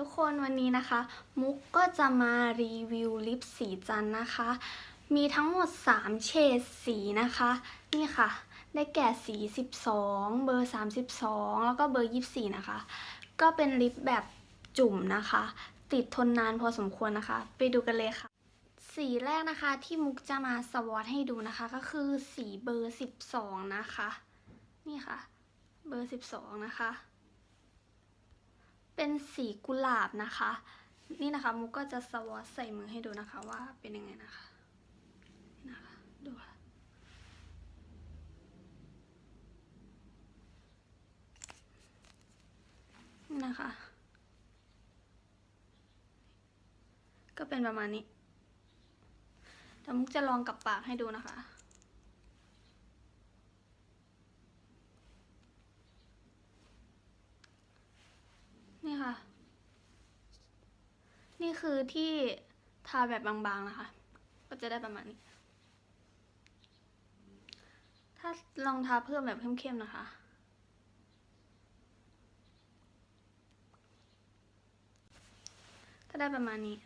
ทุกคนวันนี้นะคะ มุกก็จะมารีวิวลิปสีจันนะคะ มีทั้งหมด 3 เฉดสีนะคะ นี่ค่ะ ได้แก่สี 12 เบอร์ 32 แล้วก็เบอร์ 24 นะคะ ก็เป็นลิปแบบจุ่มนะคะ ติดทนนานพอสมควรนะคะ ไปดูกันเลยค่ะ สีแรกนะคะที่มุกจะมาสวอตให้ดูนะคะ ก็คือสีเบอร์ 12 นะคะ นี่ค่ะ เบอร์ 12 นะคะ เป็นสีกุหลาบนะคะ นี่นะคะมุกก็จะสวอตใส่มือให้ดูนะคะว่าเป็นยังไงนะคะนะคะดูค่ะนะคะ ก็เป็นประมาณนี้แต่มุกจะลองกับปากให้ดูนะคะ นี่ค่ะ นี่ คือที่ทาแบบบางๆนะคะ ก็จะได้ประมาณนี้ ถ้าลองทาเพิ่มแบบเข้มๆนะคะก็ได้ประมาณนี้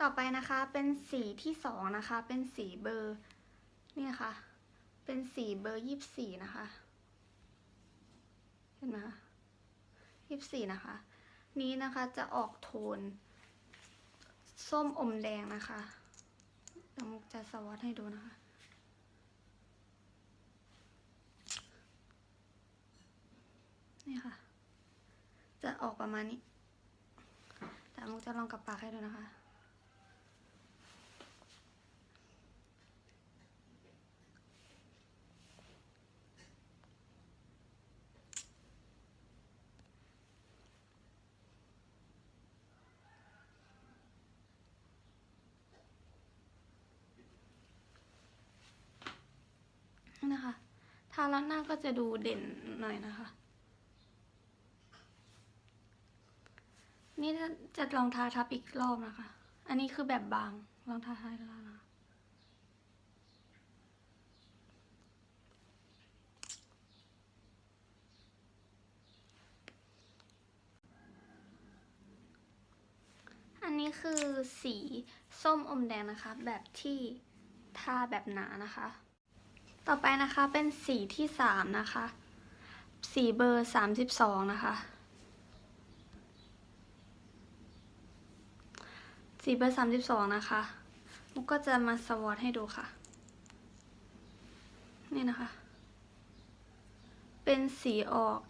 ต่อไปนะคะเป็นสีที่สองนะคะ เป็นสีเบอร์นี่ค่ะ เป็นสีเบอร์ยี่สิบสี่นะคะ เห็นไหมยี่สิบสี่นะคะ นี้นะคะจะออกโทน ส้มอมแดงนะคะน้ำมุกจะสวอตให้ดูนะคะ นี่ค่ะ จะออกประมาณนี้ แต่มุกจะลองกับปากให้ดูนะคะ นี่นะคะ ทา แล้วหน้าก็จะดูเด่นหน่อยนะคะ นี่จะลองทาทับอีกรอบนะคะ อันนี้คือแบบบางลองทาทาอีกรอบนะอันนี้คือสีส้มอมแดงนะคะ แบบที่ทาแบบหนานะคะ ต่อไปนะคะเป็นสีที่สามนะคะ สีเบอร์สามสิบสองนะคะ สีเบอร์สามสิบสองนะคะมุกก็จะมาสวอตให้ดูค่ะ นี่นะคะ เป็นสีออก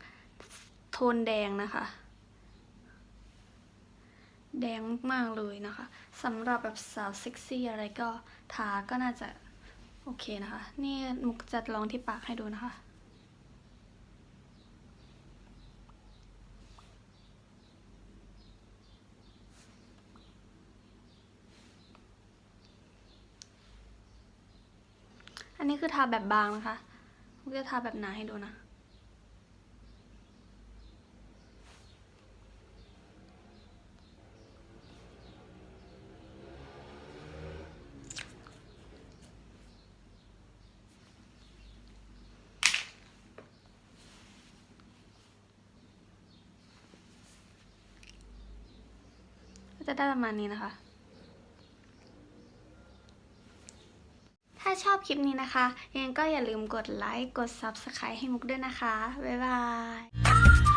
โทนแดงนะคะ แดงมากๆเลยนะคะสำหรับแบบสาวเซ็กซี่อะไรก็ทาก็น่าจะ โอเคนะคะ นี่มุกจะลองที่ปากให้ดูนะคะ อันนี้คือทาแบบบางนะคะ มุกจะทาแบบหนาให้ดูนะ จะได้ประมาณนี้นะคะ ถ้าชอบคลิปนี้นะคะยังก็อย่าลืมกดไลค์ กด Subscribe ให้มุกด้วยนะคะ บ๊ายบาย